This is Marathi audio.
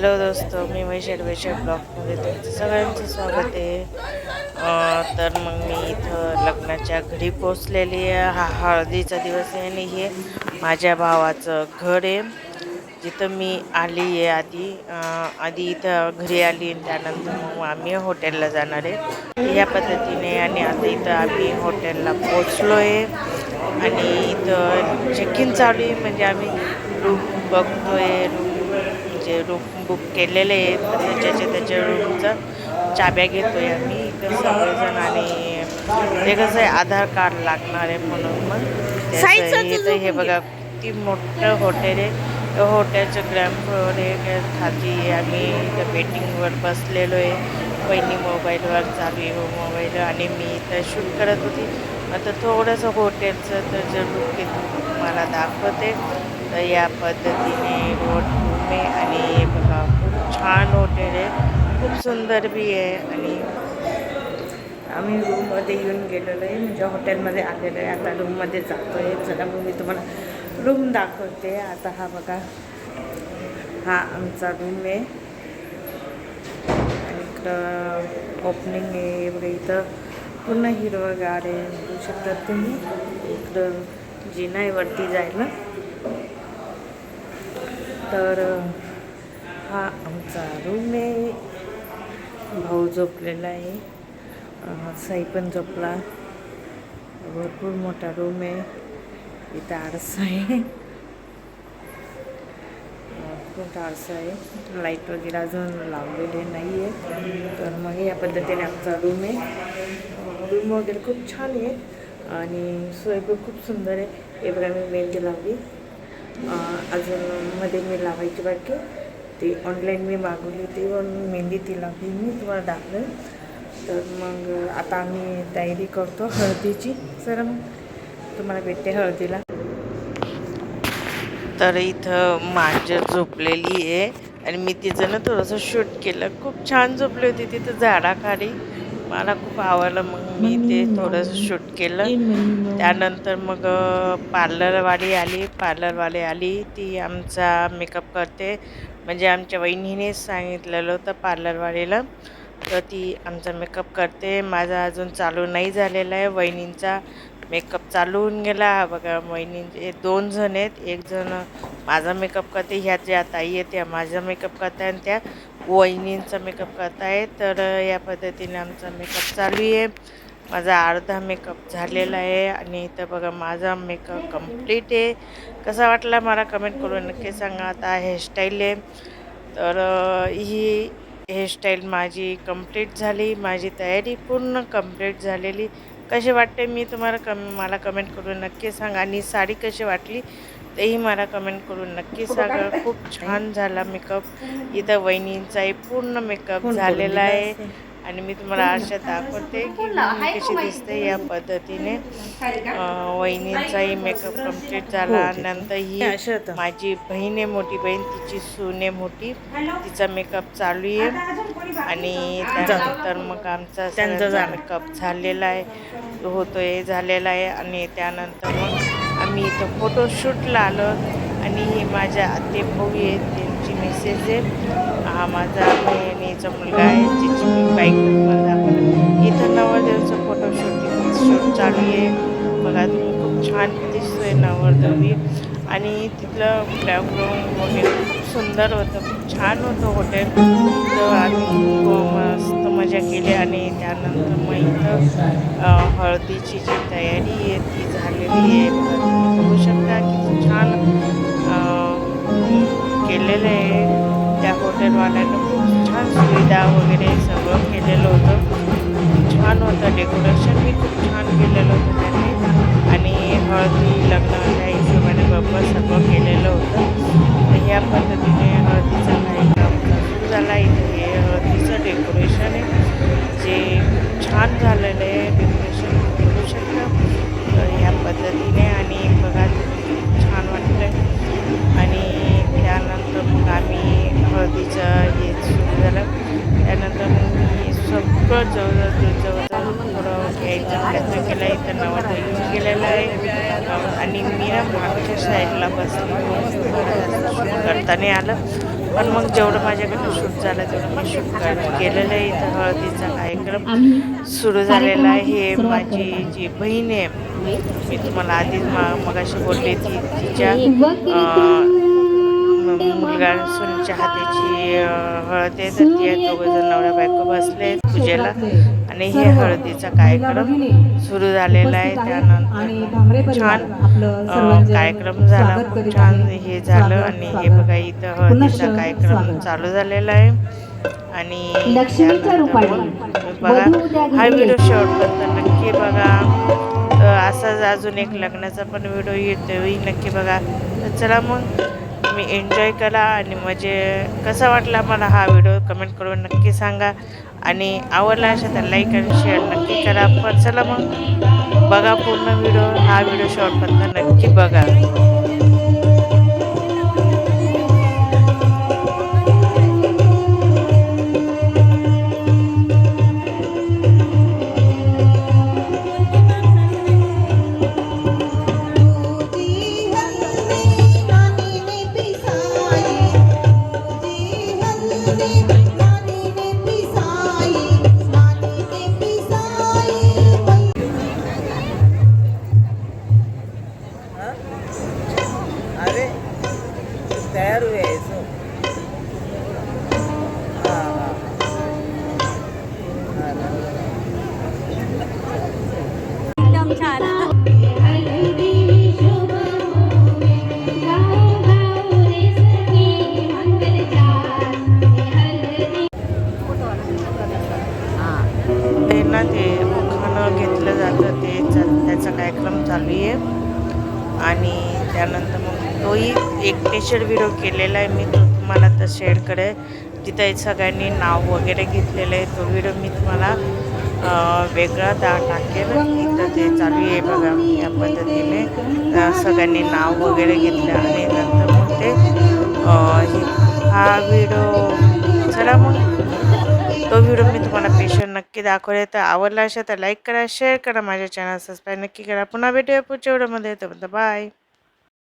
हॅलो दोस्त मी वैशाल वैशाल ब्लॉगमध्ये तुमचं सगळ्यांचं स्वागत आहे. तर मग मी इथं लग्नाच्या घरी पोचलेली आहे. हा हळदीचा दिवस आहे आणि हे माझ्या भावाचं घर आहे. जिथं मी आली आहे आधी. आधी इथं घरी आली आणि त्यानंतर मग आम्ही हॉटेलला जाणार आहे. या पद्धतीने आणि आता इथं आम्ही हॉटेलला पोचलो आहे आणि इथं चेक इन चालू आहे. म्हणजे आम्ही रूम आहे रूम म्हणजे रूम बुक केलेले आहे तर त्याच्या त्याच्या रूमचं चाब्या घेतोय आम्ही इथं सगळेजण आणि ते कसं आहे आधार कार्ड लागणार आहे म्हणून मग त्याचं हे बघा किती मोठं हॉटेल आहे. त्या हॉटेलचं ग्रँड फ्लोअर आहे खाली आहे. आम्ही इथं वेटिंगवर बसलेलो आहे. पहिली मोबाईलवर चालू आहे मोबाईल आणि मी इथं शूट करत होती. आता थोडंसं हॉटेलचं तर जे लुक आहे तुम्हाला दाखवते. तर या पद्धतीने रोड आहे आणि हे बघा खूप छान हॉटेल आहे. खूप सुंदर बी आहे आणि आम्ही रूममध्ये येऊन गेलेलो आहे. म्हणजे हॉटेलमध्ये आलेलो आहे. आता रूममध्ये जातो आहे चला मग मी तुम्हाला रूम दाखवते. आता हा बघा हा आमचा रूम आहे. आणि इकडं ओपनिंग आहे. बघा इथं पूर्ण हिरवंगार आहे. बघू शकतात तुम्ही. इकडं जिना आहे वरती जायला. तर हा आमचा रूम आहे. भाऊ झोपलेला आहे. साई पण झोपला. भरपूर मोठा रूम आहे. इथं आरसा आहे. अं, खूप आरसा आहे. लाइट वगैरे अजून लावलेले नाही आहे तर मग या पद्धतीने आमचा रूम आहे. रूम वगैरे खूप छान आहे. आणि सोय पण खूप सुंदर आहे. एवढा मी मेहंदी लावली. अजून मध्ये मी लावायची बाकी ती ऑनलाईन मी मागवली होती पण मेहंदी ती लावली मी तुम्हाला दाखवेन तर मग आता आम्ही तयारी करतो हळदीची सर मग तुम्हाला भेटते हळदीला. तर इथं मांजर झोपलेली आहे. आणि मी तिचं ना थोडंसं शूट केलं. खूप छान झोपली होती तिथं झाडाखाली. मला खूप आवडलं. मग मी ते थोडंसं शूट केलं. त्यानंतर मग पार्लरवाली आली पार्लरवाली आली. ती आमचा मेकअप करते. म्हणजे आमच्या वहिनीनेच सांगितलेलं होतं पार्लरवालीला तर ती आमचा मेकअप करते. माझा अजून चालू नाही झालेला आहे. वहिनींचा मेकअप चालू होऊन गेला. हा बघा वहिनींचे दोन जण आहेत. एक जण माझा मेकअप करते ह्या ज्या ताई आहेत त्या माझा मेकअप करताय आणि त्या वहिनींचा मेकअप करताय. तर या पद्धतीने आमचा मेकअप चालू आहे. माझा अर्धा मेकअप झालेला आहे आणि इथं बघा माझा मेकअप कंप्लीट आहे. कसा वाटला मला कमेंट करून नक्की सांगा. आता हेअरस्टाईल आहे. तर ही हेअरस्टाईल माझी कंप्लीट झाली. माझी तयारी पूर्ण कंप्लीट झालेली. कशी वाटते मी तुम्हाला कम मला कमेंट करून नक्की सांगा. आणि साडी कशी वाटली तेही मला कमेंट करून नक्की सांगा. खूप छान झाला मेकअप. इथं वहिनींचाही पूर्ण मेकअप झालेला आहे. आणि मी तुम्हाला आशा दाखवते की मी कशी दिसते या पद्धतीने. वहिनींचाही मेकअप कंप्लीट झाला. नंतर ही. माझी बहीण आहे मोठी बहीण. तिची सून आहे मोठी. तिचा मेकअप चालू आहे. आणि त्यानंतर मग आमचा सगळ्यांचा मेकअप झालेला आहे. होतोय झालेला आहे. आणि त्यानंतर मग आम्ही इथं फोटोशूटला आलो. आणि ही माझ्या आते भाऊ आहेत त्यांची मेसेज आहे. हा माझा बहिणीचा मुलगा आहे जिची मी बाईक इथं नवरदेवचं फोटोशूट शूट चालू आहे. बघा तुम्ही खूप छान दिसतोय नवरदेवी आणि तिथलं बॅकग्राऊंड वगैरे खूप सुंदर होतं खूप छान होतं हॉटेल तर आम्ही खूप मस्त मजा केली आणि त्यानंतर मग इथं हळदीची जी तयारी आहे ती झालेली आहे. बघू शकता किती छान केलेलं आहे. त्या हॉटेलवाल्यानं खूप छान सुविधा वगैरे सगळं केलेलं होतं. खूप छान होतं डेकोरेशन बी खूप छान केलेलं होतं त्यांनी. आणि हळदी लग्न या हिशोबाने बरोबर सगळं केलेलं होतं. तर ह्या पद्धतीने हळदीचा कार्यक्रम सुरू झाला. इथे हे हळदीचं डेकोरेशन आहे. जे खूप छान झालेलं आहे. हे सुरू झालं त्यानंतर मग मी सगळं जवळ जवळ थोडं घ्यायचा प्रयत्न केला. इथं नवरदेव येऊन गेलेला आहे. आणि मी ना मागच्या साईडला बसली. करताना आलं. पण मग जेवढं माझ्याकडनं शूट झालं तेवढं मी शूट केलेलं आहे. इथं हळदीचा कार्यक्रम सुरू झालेला आहे. माझी जी बहीण आहे मी तुम्हाला आधीच मग मगाशी बोलली ती तिच्या मुलगा सुनीच्या हातीची हळद आहे तर ते दोघंजण नवरा बायको बसले पूजेला. आणि हे हळदीचा कार्यक्रम सुरू झालेला आहे. त्यानंतर छान कार्यक्रम झाला. खूप छान हे झालं. आणि हे बघा इथं हळदीचा कार्यक्रम चालू झालेला आहे. आणि बघा हा व्हिडिओ येते. शेवटपर्यंत नक्की बघा. असाच अजून एक लग्नाचा पण व्हिडिओ येतोय. नक्की बघा. तर चला मग. तुम्ही एन्जॉय करा आणि म्हणजे कसा वाटला मला हा व्हिडिओ कमेंट करून नक्की सांगा. आणि आवडला असेल तर लाईक आणि शेअर नक्की करा. पण चला मग बघा पूर्ण व्हिडिओ हा व्हिडिओ शॉर्टपर्यंत नक्की बघा. एक व्हिडिओ केलेला आहे. मी तो तुम्हाला तर शेअर करेल. तिथं सगळ्यांनी नाव वगैरे घेतलेलं आहे तो व्हिडिओ मी तुम्हाला वेगळा दा टाकेल. इथं ते चालू आहे बघा या पद्धतीने. सगळ्यांनी नाव वगैरे घेतलं आणि नंतर मग ते हा व्हिडिओ चला मग. तो व्हिडिओ मी तुम्हाला पेशंट नक्की दाखवले. तर आवडला असेल तर लाईक करा शेअर करा माझ्या चॅनल सबस्क्राईब नक्की करा. पुन्हा भेटूया पुढच्या व्हिडिओमध्ये तर बाय